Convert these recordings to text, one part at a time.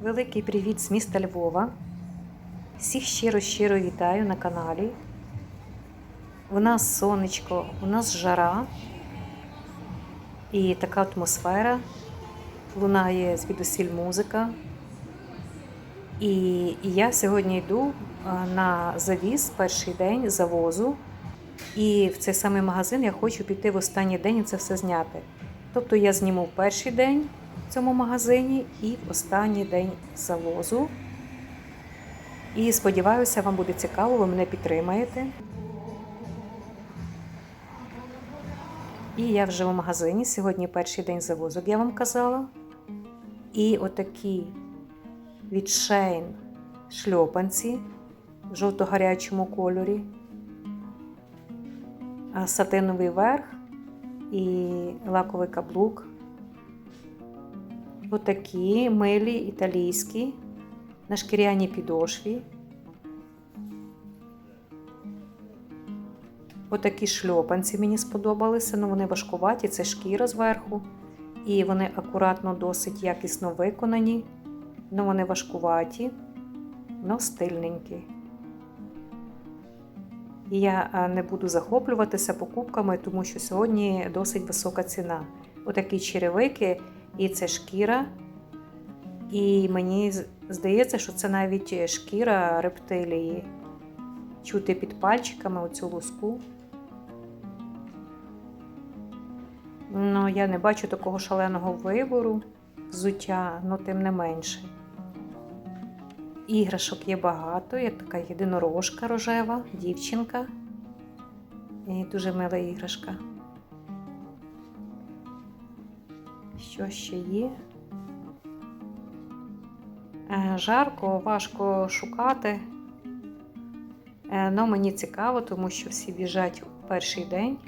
Великий привіт з міста Львова. Всіх щиро-щиро вітаю на каналі. У нас сонечко, у нас жара і така атмосфера. Лунає звідусіль музика. І я сьогодні йду на завіз перший день завозу. І в цей самий магазин я хочу піти в останній день і це все зняти. Тобто я зніму перший день в цьому магазині і в останній день завозу. І сподіваюся, вам буде цікаво, ви мене підтримаєте. І я вже в магазині. Сьогодні перший день завозу, як я вам казала. І отакі від Шейн шльопанці в жовто-гарячому кольорі, сатиновий верх і лаковий каблук. Отакі милі італійські на шкіряній підошві. Отакі шльопанці мені сподобалися, ну вони важкуваті, це шкіра зверху. І вони акуратно, досить якісно виконані. Ну вони важкуваті, но стильненькі. І я е, не буду захоплюватися покупками, тому що сьогодні досить висока ціна. Отакі черевики, і це шкіра. І мені здається, що це навіть шкіра рептилії. Чути під пальчиками оцю луску. Ну, я не бачу такого шаленого вибору взуття, ну тим не менше. Іграшок є багато, є така єдинорожка рожева, дівчинка. І дуже мила іграшка. Що ще є? Е, Жарко, важко шукати. Але мені цікаво, тому що всі біжать у перший день.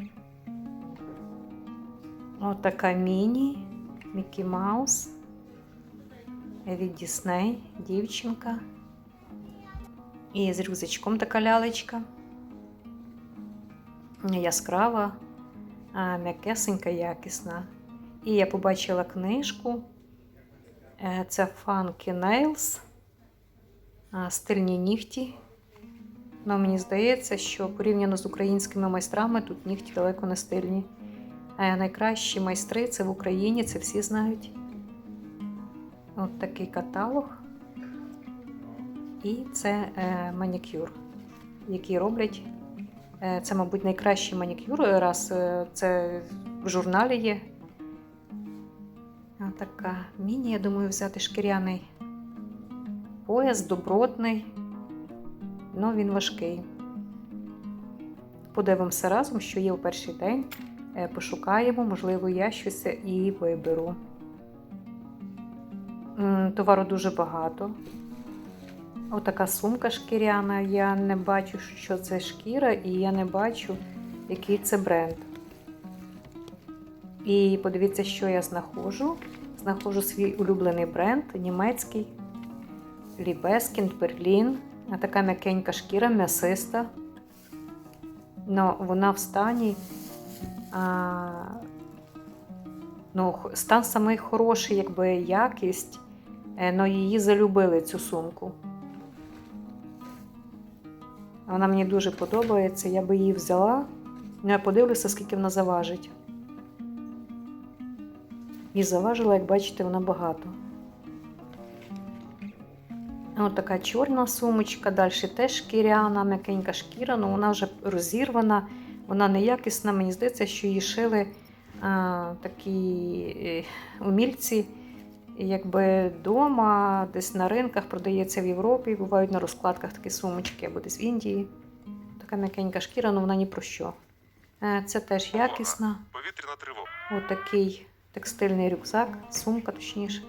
Отака міні, Мікі Маус від Дісней, дівчинка. І з рюкзачком така лялечка. Яскрава, м'якесенька, якісна. І я побачила книжку. Е, Це Funky Nails, стильні нігті. Ну, мені здається, що порівняно з українськими майстрами тут нігті далеко не стильні. Найкращі майстри це в Україні, це всі знають. От такий каталог. І це е, манікюр, який роблять. Е, це, мабуть, найкращий манікюр, раз це в журналі є. Така міні, я думаю, взяти шкіряний пояс, добротний, але він важкий. Подивимося разом, що є у перший день. Е, Пошукаємо, можливо, я щось і виберу. Товару дуже багато. Отака сумка шкіряна. Я не бачу, що це шкіра, і я не бачу, який це бренд. І подивіться, що я знаходжу. Знаходжу свій улюблений бренд німецький Лібескінд Берлін. Така м'якенька шкіра, м'ясиста. Но вона в стані. А, ну, стан самий хороший, якби якість, але її залюбили цю сумку. Вона мені дуже подобається, я би її взяла. Ну, я подивлюся, скільки вона заважить. І заважила, як бачите, вона багато. Ось така чорна сумочка, далі теж шкіряна, м'якенька шкіра, але вона вже розірвана, вона неякісна. Мені здається, що її шили а, такі е, умільці, якби вдома, десь на ринках продається в Європі. Бувають на розкладках такі сумочки або десь в Індії. Така м'якенька шкіра, але вона ні про що. Е, Це теж якісна. Повітряна тривога. Отакий текстильний рюкзак, сумка точніше.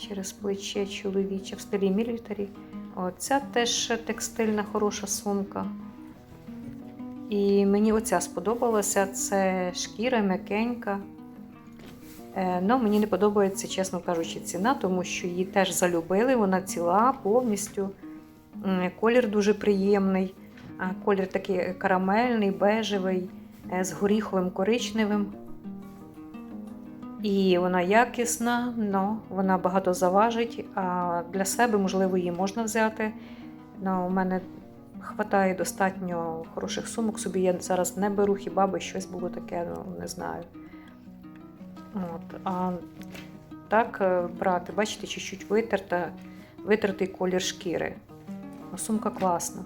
Через плече чоловіче в стилі мілітарі. Оця теж текстильна хороша сумка. І мені оця сподобалася. Це шкіра м'якенька. Е, Ну, мені не подобається, чесно кажучи, ціна, тому що її теж залюбили. Вона ціла повністю. Колір дуже приємний. Колір такий карамельний, бежевий, е, з горіховим коричневим. І вона якісна, але вона багато заважить. А для себе, можливо, її можна взяти. Ну, у мене хватає достатньо хороших сумок. Собі я зараз не беру, хіба би щось було таке, ну не знаю. От, а так е, брати, бачите, чуть-чуть витерта, витертий колір шкіри. Ну, сумка класна.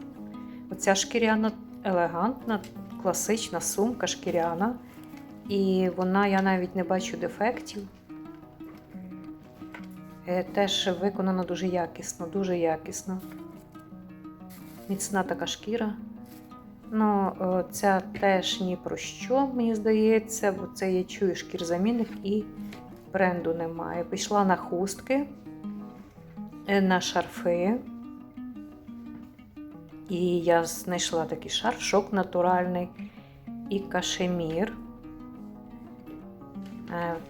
Оця шкіряна, елегантна, класична сумка шкіряна. І вона, я навіть не бачу дефектів. Е, Теж виконана дуже якісно, дуже якісно. Міцна така шкіра. Ну, ця теж ні про що, мені здається, бо це я чую шкірзамінник і бренду немає. Пішла на хустки, е, на шарфи. І я знайшла такий шарф, шок натуральний і кашемір.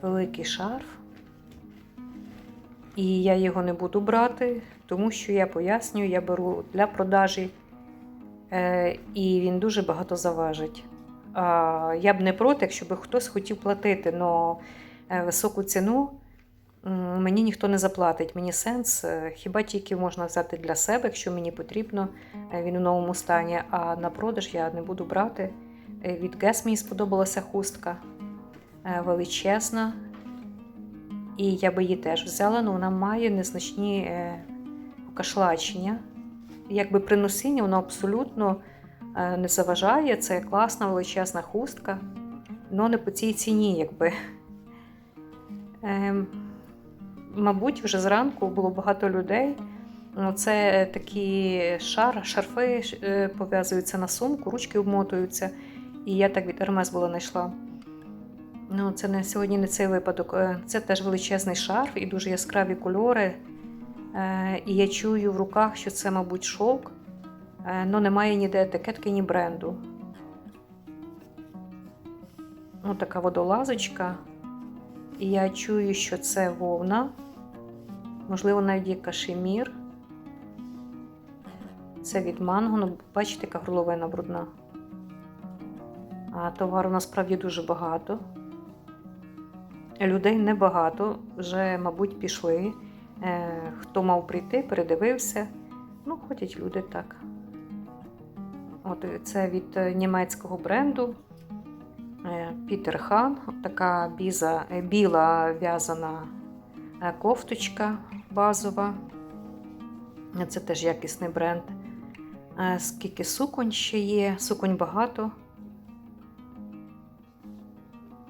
Великий шарф. І я його не буду брати, тому що я пояснюю, я беру для продажі, е, і він дуже багато заважить. Я б не проти, якщо б хтось хотів платити, але високу ціну мені ніхто не заплатить. Мені сенс, е, хіба тільки можна взяти для себе, якщо мені потрібно, е, він у новому стані. А на продаж я не буду брати. Від Гес мені сподобалася хустка величезна. І я би її теж взяла, але вона має незначні е, покашлачення. Якби при носінні воно абсолютно е, не заважає. Це класна величезна хустка, але не по цій ціні, якби. Мабуть, вже зранку було багато людей. Ну, Це такі шар, шарфи е, пов'язуються на сумку, ручки обмотуються. І я так від Hermes була знайшла. Ну, це не сьогодні не цей випадок. Е, Це теж величезний шарф і дуже яскраві кольори. Е, І я чую в руках, що це, мабуть, шовк, але немає ніде етикетки, ні бренду. Ну, така водолазочка. І я чую, що це вовна. Можливо, навіть є кашемір. Це від манго. Ну, бачите, яка горловина брудна. А товару насправді дуже багато. Людей небагато, вже, мабуть, пішли. Е, Хто мав прийти, передивився. Ну, ходять люди так. От це від е, німецького бренду е, Пітер Хан. Така біза, е, біла в'язана е, кофточка базова. Це теж якісний бренд. Е, Скільки суконь ще є, суконь багато.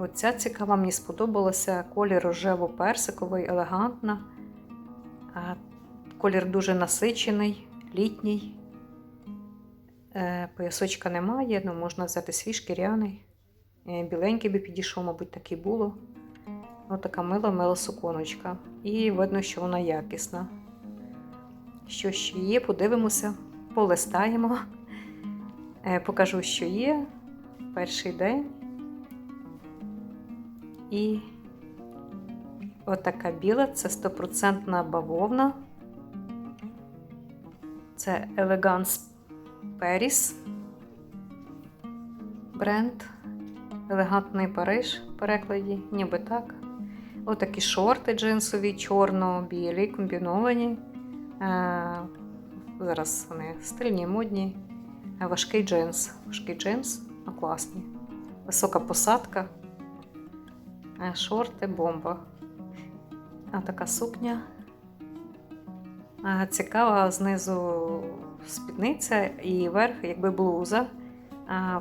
Оця цікава, мені сподобалася. Колір рожево-персиковий, елегантна. Колір дуже насичений, літній. Е, Поясочка немає, але можна взяти свій шкіряний. Е, Біленький би підійшов, мабуть, так і було. Ось така мила-мила суконочка. І видно, що вона якісна. Що ще є, подивимося, полистаємо. Е, Покажу, що є. Перший день. І отака біла це стопроцентна бавовна. Це Elegance Paris бренд. Елегантний Париж в перекладі, ніби так. Отакі шорти джинсові, чорно-білі, комбіновані. Е, зараз вони стильні, модні. Е, Важкий джинс. Важкий джинс, ну класні. Висока посадка. Е, Шорти, бомба. А така сукня. Е, Цікава знизу спідниця і верх, якби блуза е,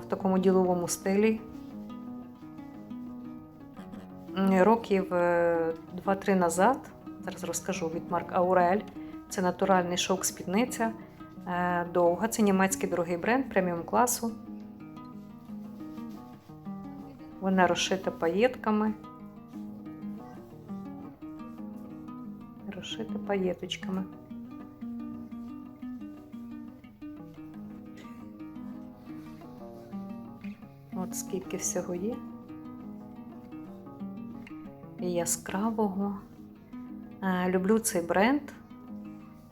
в такому діловому стилі. Років е, 2-3 назад, зараз розкажу від Марк Аурель. Це натуральний шовк спідниця. е, Довга. Це німецький дорогий бренд преміум класу. Вона розшита паєтками. Розшита паєточками. От скільки всього є. І яскравого. Е, Люблю цей бренд.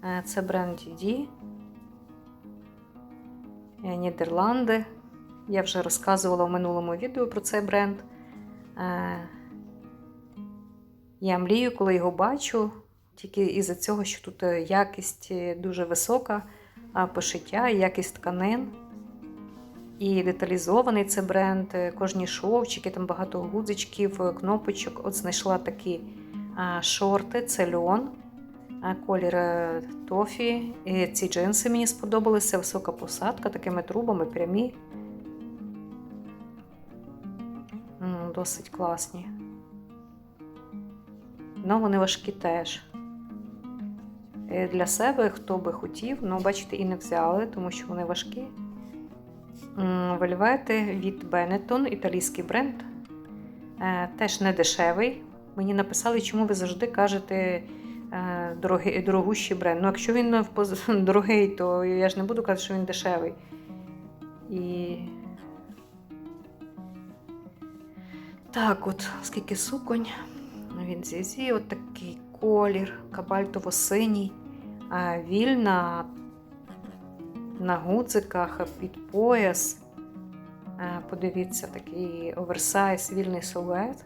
Е, Це бренд DD. Е, Нідерланди. Я вже розказувала в минулому відео про цей бренд. Я мрію, коли його бачу, тільки із-за цього, що тут е, якість е, дуже висока, пошиття, якість тканин. І деталізований це бренд, е, кожні шовчики, там багато гудзичків, кнопочок. От знайшла такі шорти, це льон, колір тофі. І ці джинси мені сподобалися, висока посадка, такими трубами прямі. Досить класні. Ну, вони важкі теж. Е, Для себе, хто би хотів, ну, бачите, і не взяли, тому що вони важкі. Вельвети від Benetton, італійський бренд. Е, Теж не дешевий. Мені написали, чому ви завжди кажете е, дорогий, дорогущий бренд. Ну, якщо він дорогий, то я ж не буду казати, що він дешевий. І так, от, скільки суконь. Він зізі, от такий колір, кабальтово-синій, вільна на гудзиках під пояс. Подивіться, такий оверсайз, вільний силует.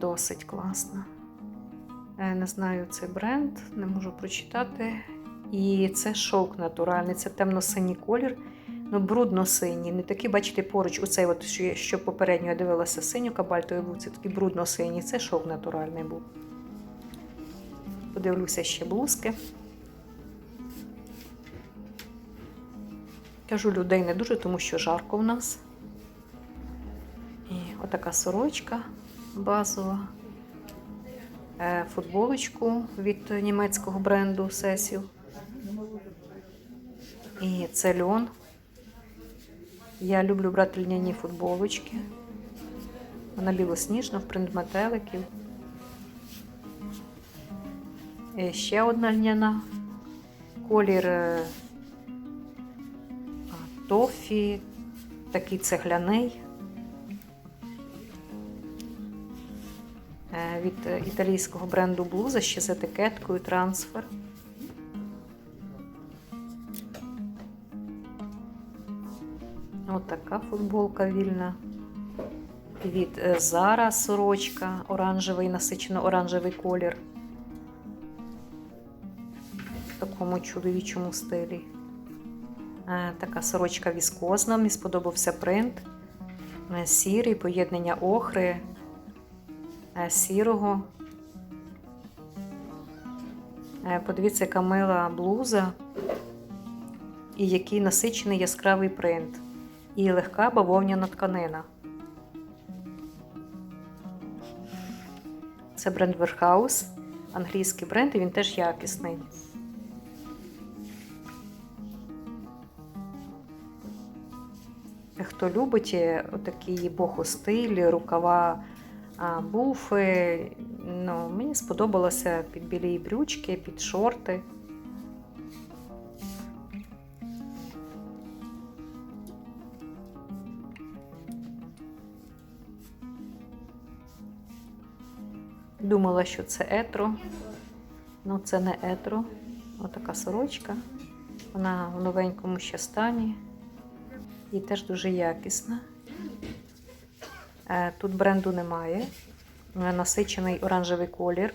Досить класно. Е, Не знаю цей бренд, не можу прочитати. І це шовк натуральний, це темно-синій колір, ну брудно-синій. Не такий, бачите, поруч, оцей, от, що, що попередньо я дивилася синю кабальтовий був, це такий брудно-синій, це шовк натуральний був. Подивлюся ще блузки. Кажу, людей не дуже, тому що жарко в нас. І отака сорочка базова. Е, Футболочку від німецького бренду Сесіл. І це льон. Я люблю брати льняні футболочки. Вона білосніжна, в принт метеликів. І ще одна льняна. Колір е, тофі, такий цегляний. Е, Від е, італійського бренду блуза ще з етикеткою трансфер. Ось така футболка вільна. Від е, Zara сорочка, оранжевий, насичено оранжевий колір. В такому чоловічому стилі. Е, Така сорочка віскозна, мені сподобався принт. Е, Сірий, поєднання охри, сірого. Подивіться, яка мила блуза і який насичений яскравий принт. І легка бавовняна тканина. Це бренд Verhaus, англійський бренд, і він теж якісний. Хто любить е, отакий бохостиль, рукава буфи, ну, мені сподобалося під білі брючки, під шорти. Думала, що це етро. Ну, це не етро. Отака сорочка. Вона в новенькому ще стані. І теж дуже якісна. Е, Тут бренду немає. Е, Насичений оранжевий колір.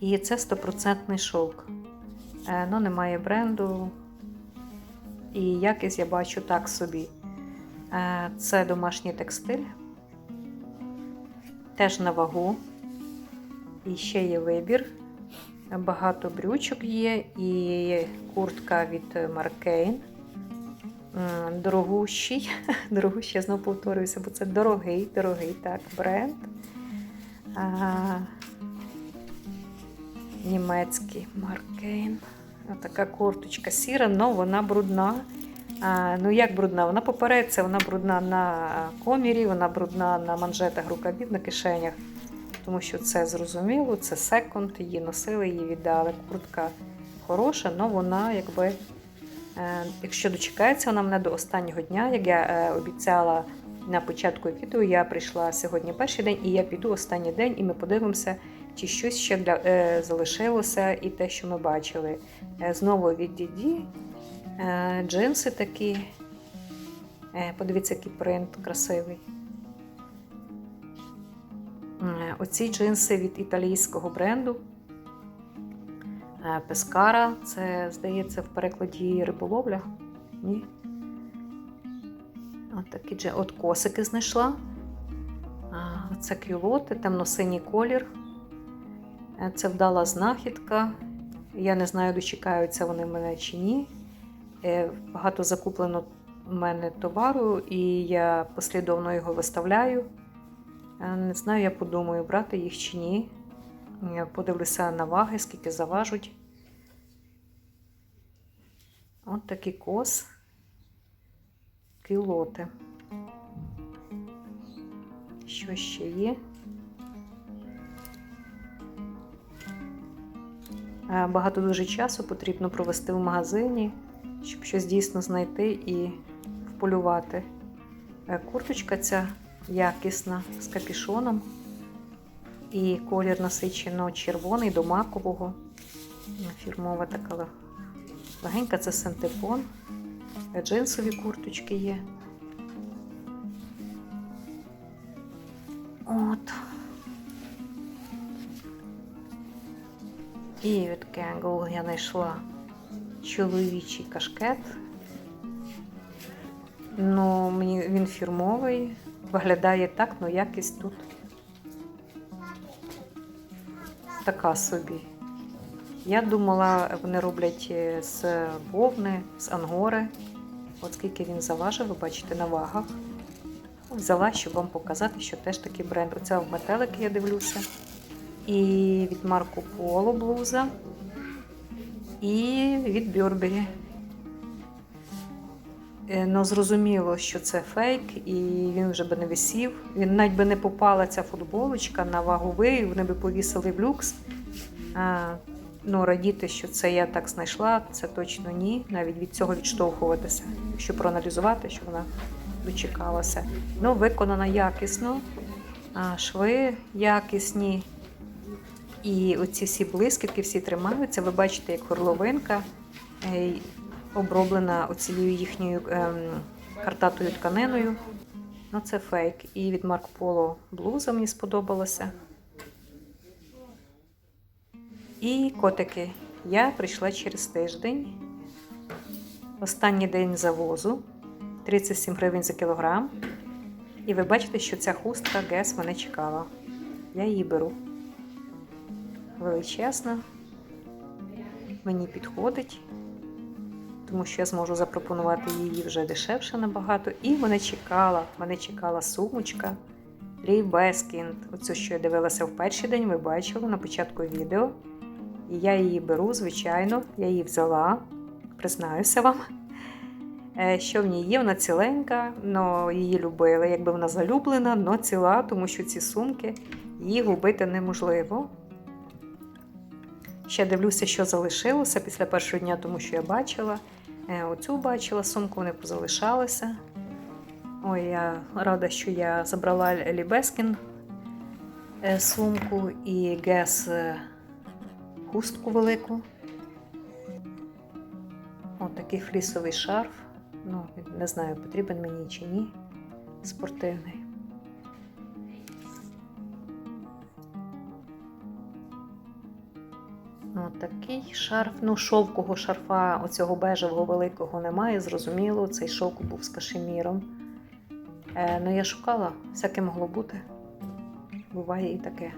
І це стопроцентний шовк. Е, Ну, немає бренду. І якість я бачу так собі. Це домашній текстиль. Теж на вагу. І ще є вибір. Багато брючок є, і куртка від Маркейн. Дорогущий. Дорогущий, я знову повторююся, бо це дорогий, дорогий так, бренд. А, німецький Маркейн. Така курточка сіра, але вона брудна. А, ну як брудна? Вона попереться, вона брудна на комірі, вона брудна на манжетах рукавів, на кишенях. Тому що це зрозуміло, це секонд, її носили, її віддали. Куртка хороша, але вона якби. Е, Якщо дочекається вона мене до останнього дня, як я е, обіцяла на початку відео, я прийшла сьогодні перший день, і я піду останній день, і ми подивимося, чи щось ще для, е, залишилося, і те, що ми бачили. Е, знову від Діді, е, джинси такі. Е, Подивіться, який принт красивий. Оці джинси від італійського бренду. Е, Пескара. Це, здається, в перекладі риболовля. Ні. От такі дже- От косики знайшла. Це кюлоти, темно-синій колір. Е, Це вдала знахідка. Я не знаю, дочекаються вони в мене чи ні. Е, Багато закуплено в мене товару, і я послідовно його виставляю. Е, Не знаю, я подумаю, брати їх чи ні. Я подивлюся на ваги, скільки заважуть. От такий кос. Кілоти. Що ще є? Е, Багато дуже часу потрібно провести в магазині, щоб щось дійсно знайти і вполювати. Е, Курточка ця якісна з капішоном. І колір насичено червоний до макового. Фірмова така легенька, це синтепон. Е, Джинсові курточки є. От. І від Кенгл я знайшла чоловічий кашкет. Ну, мені він фірмовий, виглядає так, ну якість тут така собі. Я думала, вони роблять е, з вовни, з ангори. От скільки він заважив, ви бачите на вагах. Взяла, щоб вам показати, що теж такий бренд. Оце в метелики я дивлюся. І від Марко Поло блуза. І від Burberry. Е, Ну, зрозуміло, що це фейк, і він вже би не висів. Він навіть би не попала ця футболочка на ваговий, вони би повісили в люкс. А, ну, радіти, що це я так знайшла, це точно ні. Навіть від цього відштовхуватися, якщо проаналізувати, що вона дочекалася. Ну, виконана якісно, а, шви якісні. І оці всі блискітки всі тримаються. Ви бачите, як горловинка е, оброблена оцією їхньою ем, картатою тканиною. Ну, це фейк. І від Марк Поло блуза мені сподобалася. І котики. Я прийшла через тиждень. Останній день завозу 37 гривень за кілограм. І ви бачите, що ця хустка Гес мене чекала. Я її беру. Величезна. Мені підходить, тому що я зможу запропонувати її вже дешевше набагато. І мене чекала, мене чекала сумочка Лій Бескінд. Оцю, що я дивилася в перший день, ви бачили на початку відео. І я її беру, звичайно, я її взяла, признаюся вам. Е, Що в ній є, вона ціленька, але її любили. Якби вона залюблена, але ціла, тому що ці сумки її губити неможливо. Ще дивлюся, що залишилося після першого дня, тому що я бачила. Е, Оцю бачила сумку, вони позалишалися. Ой, я рада, що я забрала Лібескін е, сумку і Гес е, хустку велику. Ось такий флісовий шарф. Ну, не знаю, потрібен мені чи ні. Спортивний. Шарф. Ну, шовкового шарфа, оцього бежевого великого немає, зрозуміло. Цей шовк був з кашеміром. Е, ну, я шукала, всяке могло бути. Буває і таке.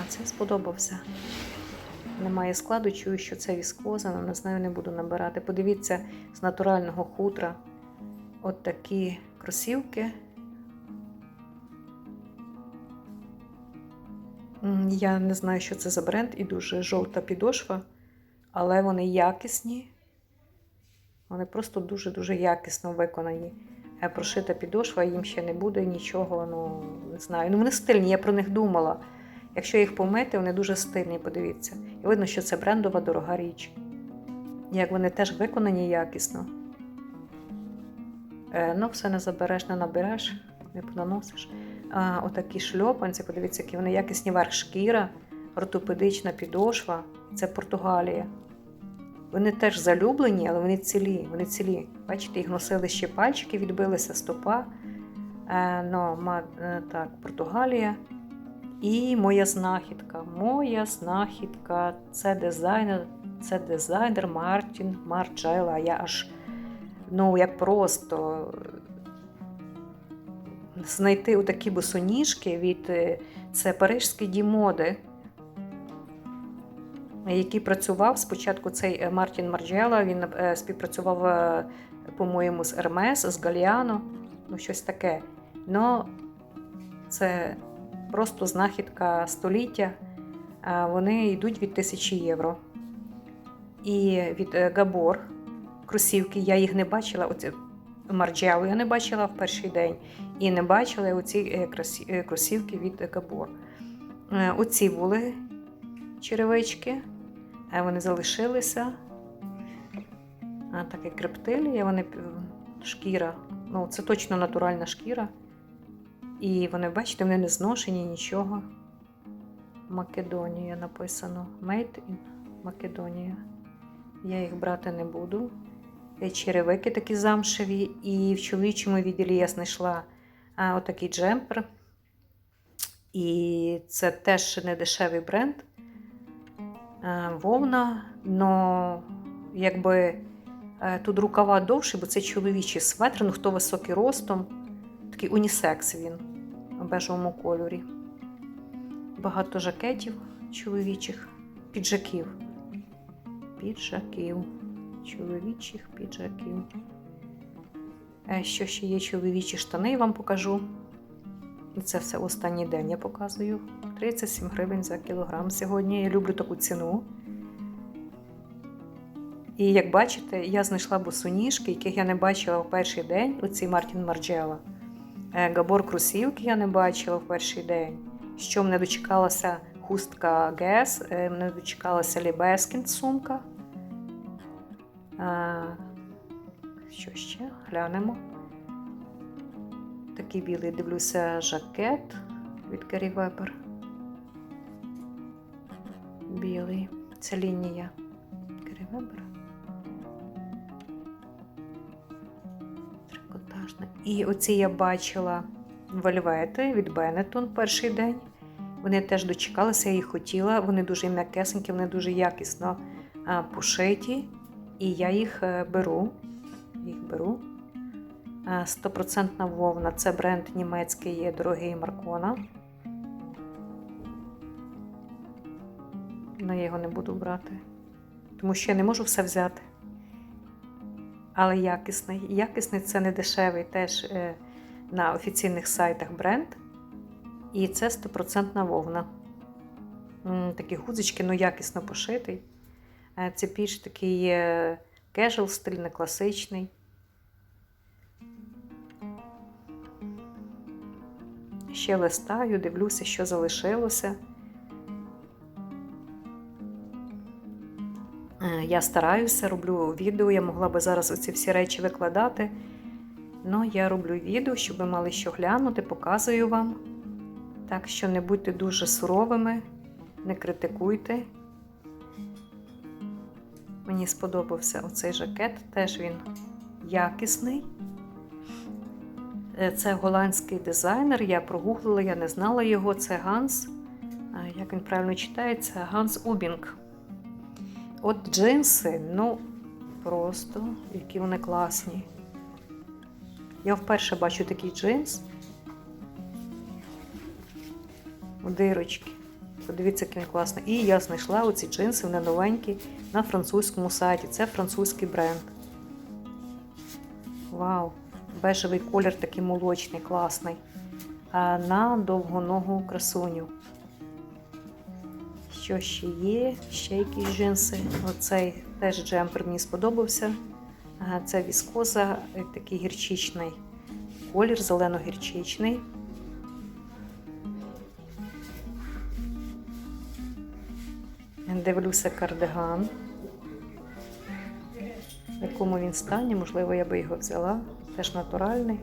А це сподобався. Немає складу, чую, що це віскоза, але не знаю, не буду набирати. Подивіться з натурального хутра. От такі кросівки. Я не знаю, що це за бренд, і дуже жовта підошва, але вони якісні. Вони просто дуже-дуже якісно виконані. Е, Прошита підошва, їм ще не буде нічого, ну не знаю. Ну вони стильні, я про них думала. Якщо їх помити, вони дуже стильні, подивіться. І видно, що це брендова дорога річ. Як вони теж виконані якісно. Е, ну, все не забереш, не набереш, не понаносиш. Отакі шльопанці, подивіться, які вони якісні верх шкіра, ортопедична підошва. Це Португалія. Вони теж залюблені, але вони цілі. Вони цілі. Бачите, їх носили ще пальчики, відбилася стопа. Ну, так, Португалія. І моя знахідка. Моя знахідка це дизайнер, це дизайнер Мартін Марджела. Я аж ну, як просто знайти отакі босоніжки від е, це парижський дім моди, який працював спочатку цей е, Мартін Марджела. Він е, співпрацював, по-моєму, з Ермес, з Галіано, ну щось таке. Но це просто знахідка століття. Вони йдуть від тисячі євро. І від Габор кросівки я їх не бачила. Оце Марджелу я не бачила в перший день. І не бачила оці е, е, кросівки від. Е, Оці були черевички, вони залишилися. А, так вони шкіра. Ну, це точно натуральна шкіра. І вони, бачите, вони не зношені нічого. Македонія написано. Made in Македонія. Я їх брати не буду. Черевики такі замшеві. І в чоловічому відділі я знайшла отакий джемпер. І це теж не дешевий бренд. Вовна, но якби е, тут рукава довші, бо це чоловічий светр, ну хто високий ростом, такий унісекс він у бежевому кольорі. Багато жакетів чоловічих, піджаків. Піджаків. Чоловічих піджаків. Е, Що ще є чоловічі штани, я вам покажу. Це все останній день я показую. 37 гривень за кілограм сьогодні. Я люблю таку ціну. І як бачите, я знайшла босоніжки, яких я не бачила в перший день. Оці Мартін Марджела. Е, Габор кросівки я не бачила в перший день. Що мене дочекалася хустка Гес, е, мене дочекалася Лібескін сумка. Що ще? Глянемо. Такий білий, дивлюся, жакет від Керрі Вепер. Білий. Це лінія Керрі Вепер. Трикотажна. І оці я бачила вельвети від Benetton перший день. Вони теж дочекалися, я їх хотіла. Вони дуже м'якесенькі, вони дуже якісно пошиті. І я їх е, беру. Їх беру. Е, Стопроцентна вовна. Це бренд німецький, є дорогий Маркона. Ну, я його не буду брати. Тому що я не можу все взяти. Але якісний. Якісний це не дешевий теж е, на офіційних сайтах бренд. І це стопроцентна вовна. Такі гудзички, ну якісно пошитий. Е, Це більш такий кежуал стиль, не класичний. Ще листаю, дивлюся, що залишилося. Е, Я стараюся, роблю відео. Я могла би зараз оці всі речі викладати. але я роблю відео, щоб ви мали що глянути, показую вам. Так що не будьте дуже суровими, не критикуйте. Мені сподобався оцей жакет, теж він якісний. Е, Це голландський дизайнер. Я прогуглила, я не знала його. Це Ганс. Як він правильно читається? Ганс Убінг. От джинси, ну, просто, які вони класні. Я вперше бачу такий джинс. У дирочки. Подивіться, який він класний. І я знайшла оці джинси, вони новенькі на французькому сайті. Це французький бренд. Вау! Бежевий колір такий молочний, класний. А на довгоногу красуню. Що ще є? Ще якісь джинси. Оцей теж джемпер мені сподобався. Це віскоза, е, такий гірчичний колір, зелено-гірчичний. Дивлюся кардиган. В якому він стані, можливо, я би його взяла. Теж натуральний.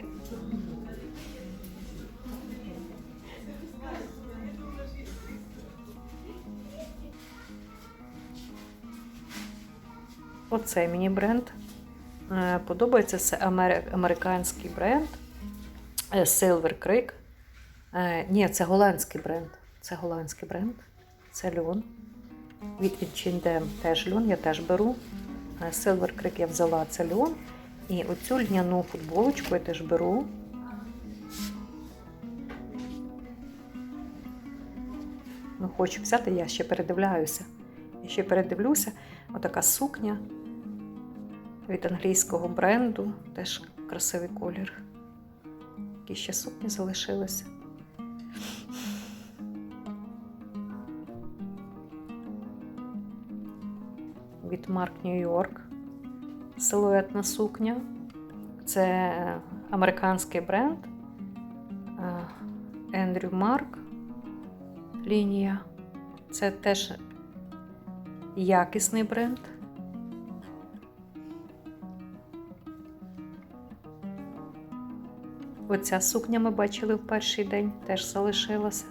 оцей мені бренд. Е, Подобається це американський бренд е, Silver Creek. Е, Ні, це голландський бренд. Це голландський бренд. Це льон. Від H&M теж льон, я теж беру. Е, Silver Creek я взяла це льон. І оцю льняну футболочку я теж беру. Ну, хочу взяти, я ще передивляюся. Я ще передивлюся. Отака сукня від англійського бренду. Теж красивий колір. Які ще сукні залишилися. Від Марк Нью-Йорк. Силуетна сукня. Це американський бренд. Ендрю Марк лінія. Це теж якісний бренд. Оця сукня ми бачили в перший день, теж залишилася.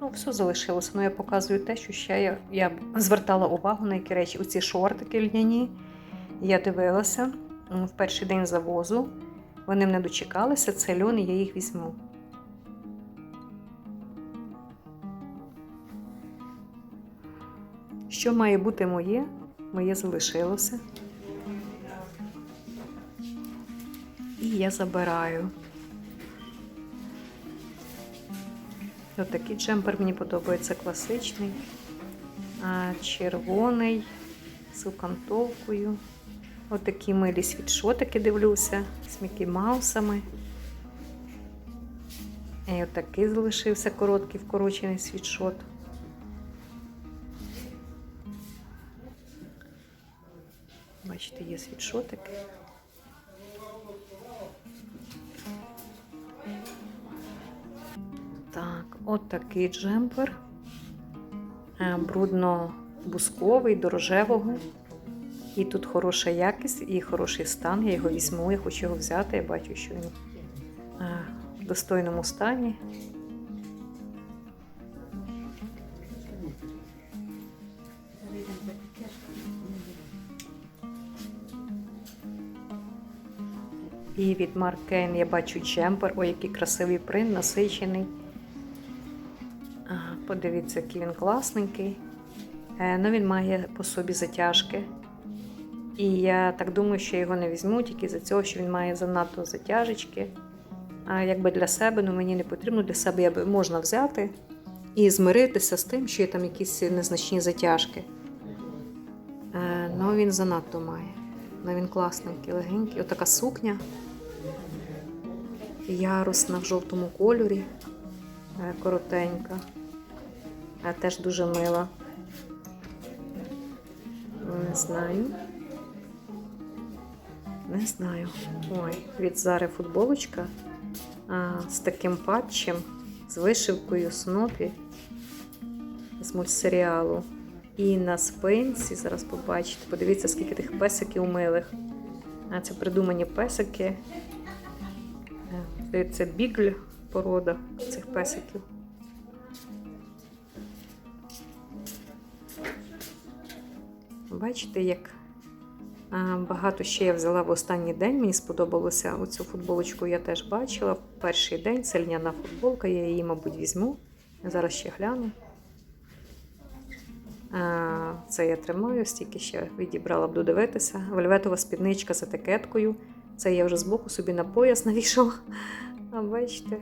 Ну, все залишилося. Ну, я показую те, що ще я, я звертала увагу на які речі. Оці шортики льняні. Я дивилася в перший день завозу. Вони мене дочекалися, це льон, і я їх візьму. Що має бути моє? Моє залишилося. І я забираю. Отакий джемпер мені подобається класичний, червоний з окантовкою. Отакі милі світшотики дивлюся з Мікі Маусами. І отакий залишився короткий вкорочений світшот. Бачите, є світшотики. Так, от такий джемпер. Е, Брудно-бусковий, до рожевого. І тут хороша якість і хороший стан. Я його візьму, я хочу його взяти. Я бачу, що він е, в достойному стані. І від Kane я бачу джемпер. Ой, який красивий принт, насичений. Подивіться, який він класненький. Е, Ну, він має по собі затяжки. І я так думаю, що його не візьму тільки за цього, що він має занадто затяжечки. А якби для себе, ну мені не потрібно для себе я би можна взяти і змиритися з тим, що є там якісь незначні затяжки. Е, Ну, він занадто має. Ну, він класненький, легенький. Отака сукня. Ярусна в жовтому кольорі. Е, Коротенька. Е, Теж дуже мила. Не знаю. Не знаю. Ой, від Зари футболочка а, з таким патчем, з вишивкою снопі з мультсеріалу. І на спинці, зараз побачите, подивіться, скільки тих песиків милих. А це придумані песики. Е, Здається, бігль порода цих песиків. Бачите, як багато ще я взяла в останній день. Мені сподобалося оцю футболочку, я теж бачила. Перший день це льняна футболка, я її, мабуть, візьму. Зараз ще гляну. Це я тримаю, стільки ще відібрала, буду дивитися. Вельветова спідничка з етикеткою. Це я вже збоку собі на пояс навішала. А бачите.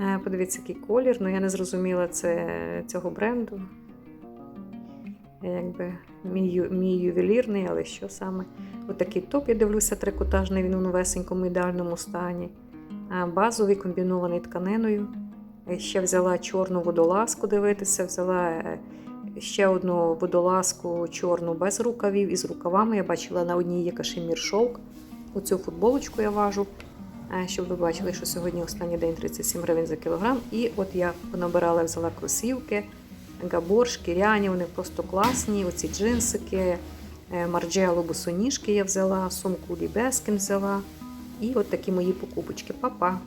Е, Подивіться, який колір. Ну я не зрозуміла це, цього бренду. Якби мій, мій ювелірний, але що саме? Отакий топ, я дивлюся, трикотажний, він у новесенькому ідеальному стані. Базовий комбінований тканиною. Е, Ще взяла чорну водолазку дивитися, взяла е, ще одну водолазку чорну без рукавів і з рукавами. Я бачила на одній є кашемір шовк. Оцю футболочку я важу, щоб ви бачили, що сьогодні останній день 37 гривень за кілограм. І от я понабирала, взяла кросівки, габор, шкіряні, вони просто класні. Оці джинсики, е, марджело босоніжки я взяла, сумку Лібескін взяла. І от такі мої покупочки. Па-па!